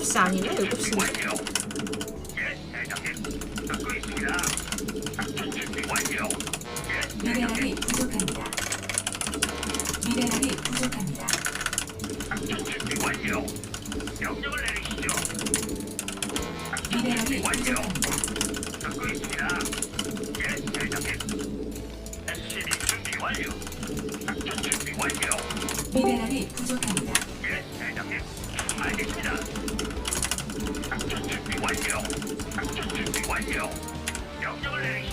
7시 아니네? 7시. 완료. 예, 대장님. 듣고 있습니다. 작전 준비 완료. 예, 미네랄이 부족합니다. 미네랄이 부족합니다. 완료. 부족합니다. 미네랄이 부족합니다. 작전 준비 완료. 명령을 내리시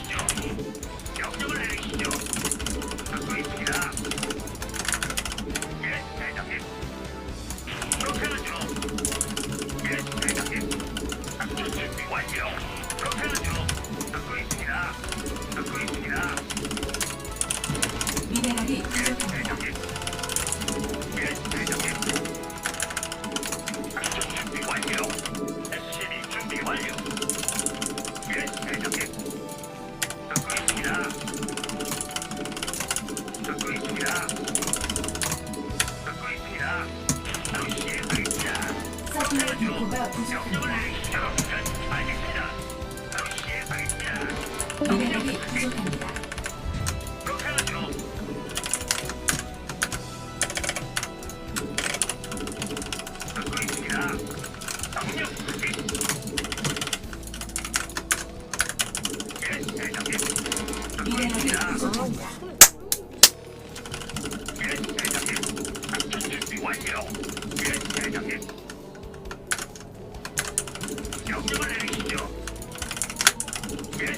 듣고 있습니다. 부족합니다. 완료. 예, 대장님. 명령을 내리시죠. 예.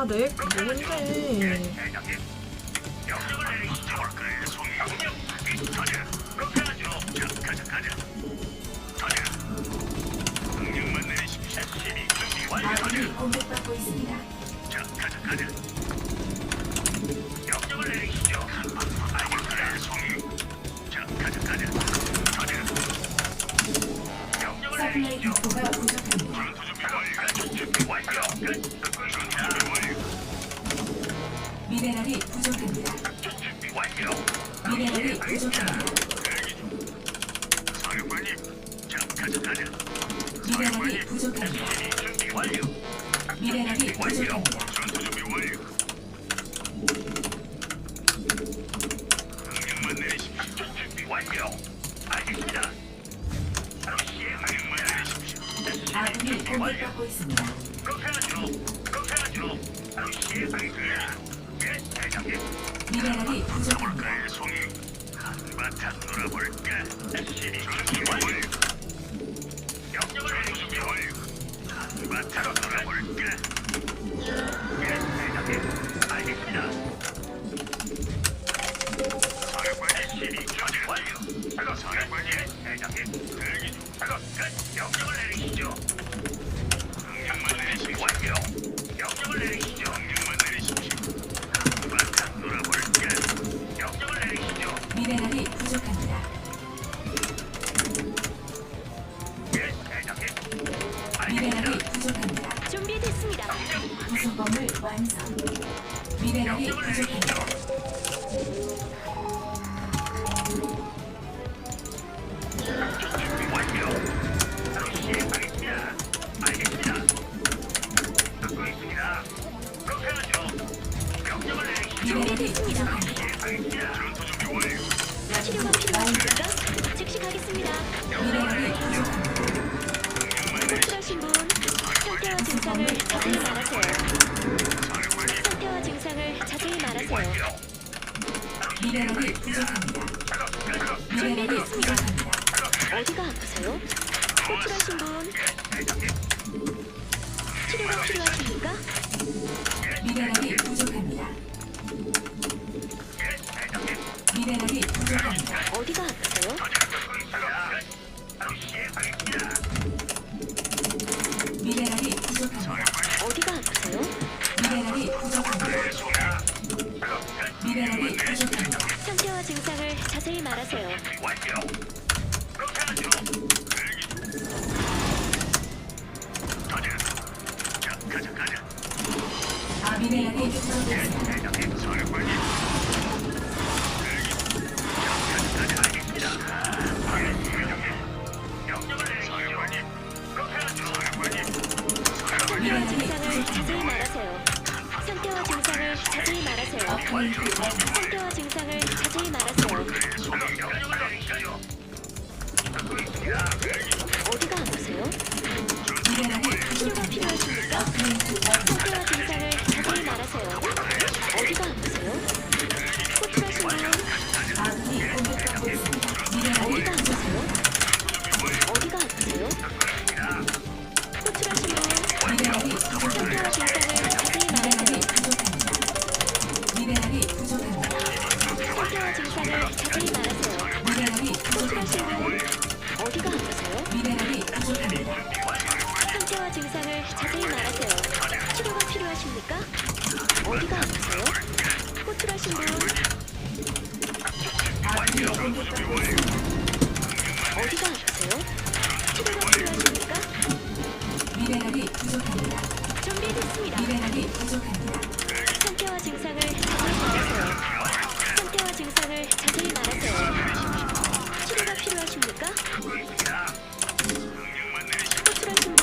아군이 가자. 공격받고 있습니다. 자, 가자, 가자. 미네랄이 부족합니다. SCV 준비 완료. 작전 미네랄이 완료. 부족합니다. 전투 준비 완료. 명령만 내리십시오. 작전 준비 완료. 알겠습니다. 바로 시행하겠습니다. 내리십시오. SCV 아군이 준비 완료. 공격받고 있습니다. 그렇게 하죠. 그렇게 하죠. 바로 시행하겠습니다. 예, 대장님. 미네랄이 부족합니다. 볼까요, 송이? 한바탕 놀아볼까? SCV 준비 완료. 미네랄이 부족합니다. 어디가 아프세요? 호출하신 분 치료가 필요하십니까? 미네랄이 부족합니다. 미네랄이 부족합니다. 어디가 아프세요? 미네랄이 부족합니다. 어디가 아프세요? 미네랄이 부족합니다. 미네랄이 부족합니다. 상태와 증상을 자세히 말하세요. 완료. 그렇게 하죠. 가자. 자, 가자, 가자. 아 미네랄이 부족합니다. 대장님, 사령관님. 자, 가자, 알겠습니다. 알겠습니다. 명령을 내리시죠. 사령관님. 그렇게 하죠. 사령관님. 사령관님. 상태와 증상을 자세히 말하세요. 자세히 말하세요. 상태와 증상을 자세히 말하세요. 어디가 아프세요? 치료가. 필요하십니까? 상태와 증상을 자세히 말하세요. 어디가 아프세요? 치료가 필요하십니까? 미네랄이 부족합니다. 준비됐습니다. 미네랄이 부족합니다. 상태와 증상을 자세히 말하세요. 상태와 증상을 자세히 말하세요. 치료가 필요하십니까? 호출하신 분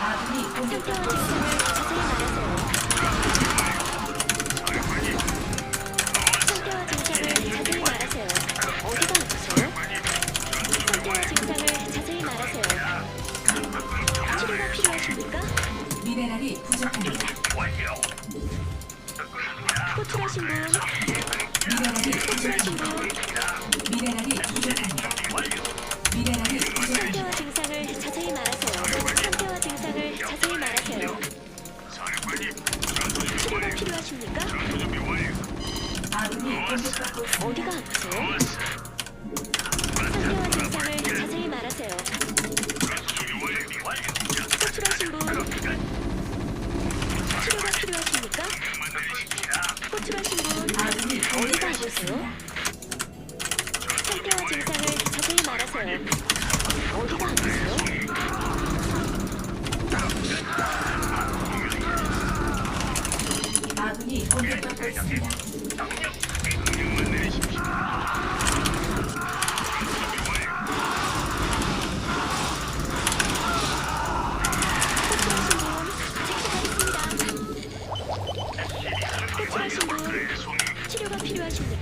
아군이 상태와 공격받고 증상을 있습니다. 필요하십니까? 미네랄이 부족합니다. 완료. 호출하신 분 미네랄이 호출하신. 분 미네랄이 부족합니다. 미네랄이 부족합니다. 상태와 증상을 자세히 말하세요. 상태와 증상을 자세히 말하세요. 치료가. 필요하십니까? 아군이 공격받고 있습니다. 어디가 아프세요? 좋았어. 상태와 증상을 자세히 말하세요. 전투 준비 완료. 완료. 호출하신 분 치료가 필요하십니까? 명령만 내리십시다. 호출하신 분 아군이 어디가 있습니다. 상태와 증상을? 아군이 공격받고 있습니다.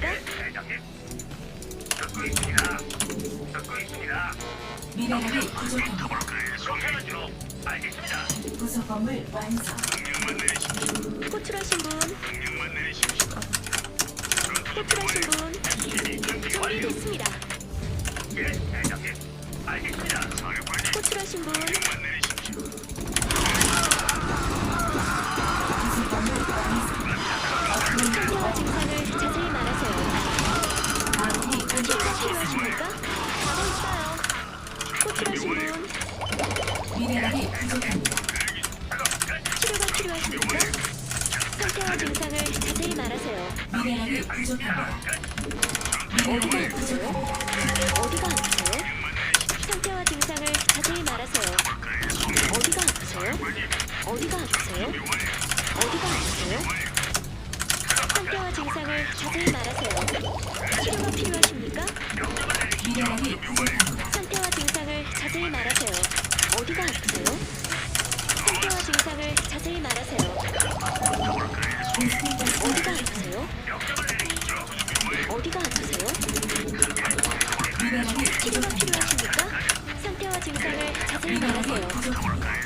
대장님. 듣고 있습니다. 듣고 있습니다. 미네랄이 부족합니다. 알겠습니다. 부속 건물 완성. 명령만 내리십시오. 호출하신 분 명령만 내리십시오. 호출하신 분 준비 준비 완료. 준비됐습니다. 예, 대장님. 알겠습니다. 사령관님. 호출하신 분 명령만 아프세요? 어디가 아프세요? 상태와 증상을 자세히 말하세요. 치료가 필요하십니까? 미네랄이 상태와 증상을 자세히 말하세요. 어디가 아프세요? 상태와 증상을 자세히 말하세요. 어디가 아프세요? 어디가 아프세요? 미네랄이 치료가 필요하십니까? 상태와 증상을 자세히 말하세요.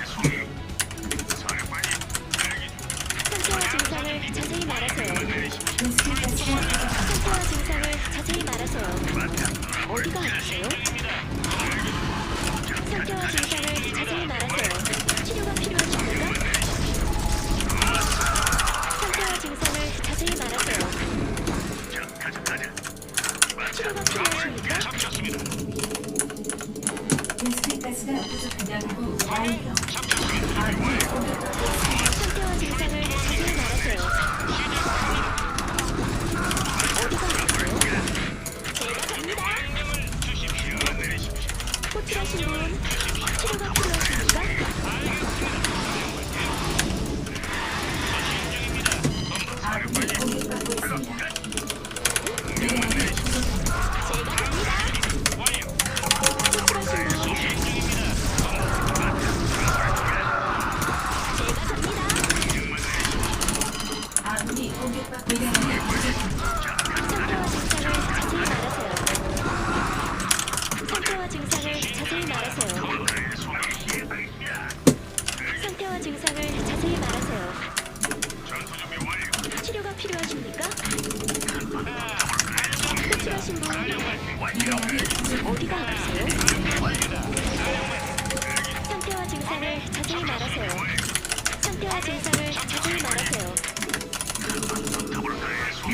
Get out of here!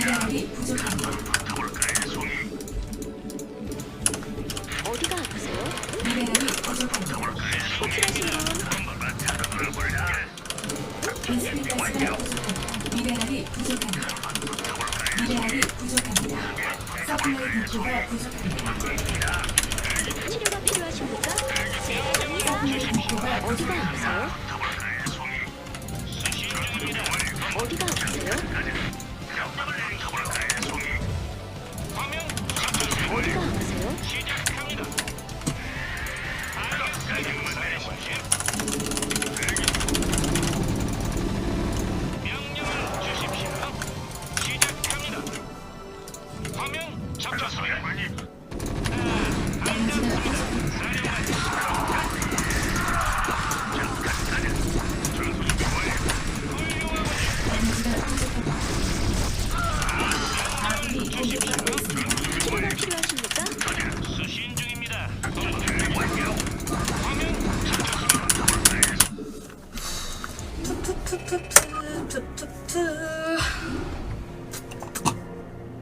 미네랄이 부족합니다.